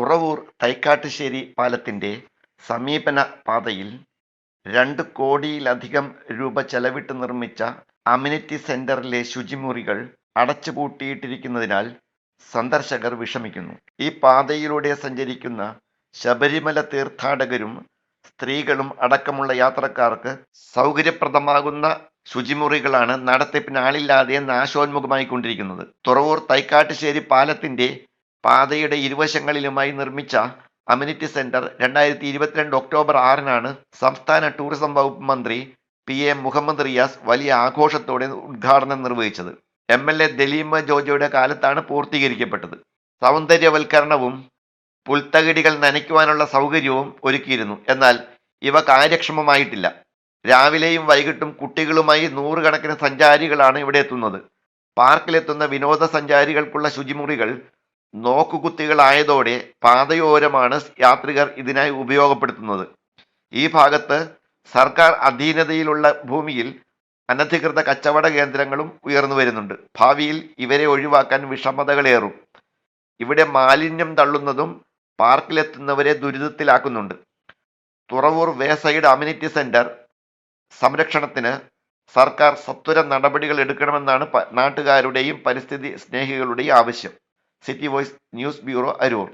തുറവൂർ തൈക്കാട്ടുശ്ശേരി പാലത്തിന്റെ സമീപന പാതയിൽ രണ്ട് കോടിയിലധികം രൂപ ചെലവിട്ട് നിർമ്മിച്ച അമ്യൂണിറ്റി സെന്ററിലെ ശുചിമുറികൾ അടച്ചുപൂട്ടിയിട്ടിരിക്കുന്നതിനാൽ സന്ദർശകർ വിഷമിക്കുന്നു. ഈ പാതയിലൂടെ സഞ്ചരിക്കുന്ന ശബരിമല തീർത്ഥാടകരും സ്ത്രീകളും അടക്കമുള്ള യാത്രക്കാർക്ക് സൗകര്യപ്രദമാകുന്ന ശുചിമുറികളാണ് നടത്തിപ്പിന് ആളില്ലാതെ നാശോന്മുഖമായിക്കൊണ്ടിരിക്കുന്നത്. തുറവൂർ തൈക്കാട്ടുശ്ശേരി പാലത്തിന്റെ പാതയുടെ ഇരുവശങ്ങളിലുമായി നിർമ്മിച്ച അമ്യൂണിറ്റി സെന്റർ രണ്ടായിരത്തി ഇരുപത്തിരണ്ട് ഒക്ടോബർ ആറിനാണ് സംസ്ഥാന ടൂറിസം വകുപ്പ് മന്ത്രി പി എ മുഹമ്മദ് റിയാസ് വലിയ ആഘോഷത്തോടെ ഉദ്ഘാടനം നിർവഹിച്ചത്. എം എൽ എ ദലീമ ജോജോയുടെ കാലത്താണ് പൂർത്തീകരിക്കപ്പെട്ടത്. സൗന്ദര്യവൽക്കരണവും പുൽത്തകിടികൾ നനയ്ക്കുവാനുള്ള സൗകര്യവും ഒരുക്കിയിരുന്നു. എന്നാൽ ഇവ കാര്യക്ഷമമായിട്ടില്ല. രാവിലെയും വൈകിട്ടും കുട്ടികളുമായി നൂറുകണക്കിന് സഞ്ചാരികളാണ് ഇവിടെ എത്തുന്നത്. പാർക്കിലെത്തുന്ന വിനോദസഞ്ചാരികൾക്കുള്ള ശുചിമുറികൾ നോക്കുകുത്തികളായതോടെ പാതയോരമാണ് യാത്രികർ ഇതിനായി ഉപയോഗപ്പെടുത്തുന്നത്. ഈ ഭാഗത്ത് സർക്കാർ അധീനതയിലുള്ള ഭൂമിയിൽ അനധികൃത കച്ചവട കേന്ദ്രങ്ങളും ഉയർന്നു വരുന്നുണ്ട്. ഭാവിയിൽ ഇവരെ ഒഴിവാക്കാൻ വിഷമതകളേറും. ഇവിടെ മാലിന്യം തള്ളുന്നതും പാർക്കിലെത്തുന്നവരെ ദുരിതത്തിലാക്കുന്നുണ്ട്. തുറവൂർ വേസൈഡ് അമ്യൂണിറ്റി സെന്റർ സംരക്ഷണത്തിന് സർക്കാർ സത്വര നടപടികൾ എടുക്കണമെന്നാണ് നാട്ടുകാരുടെയും പരിസ്ഥിതി സ്നേഹികളുടെയും ആവശ്യം. City voice news bureau Aroor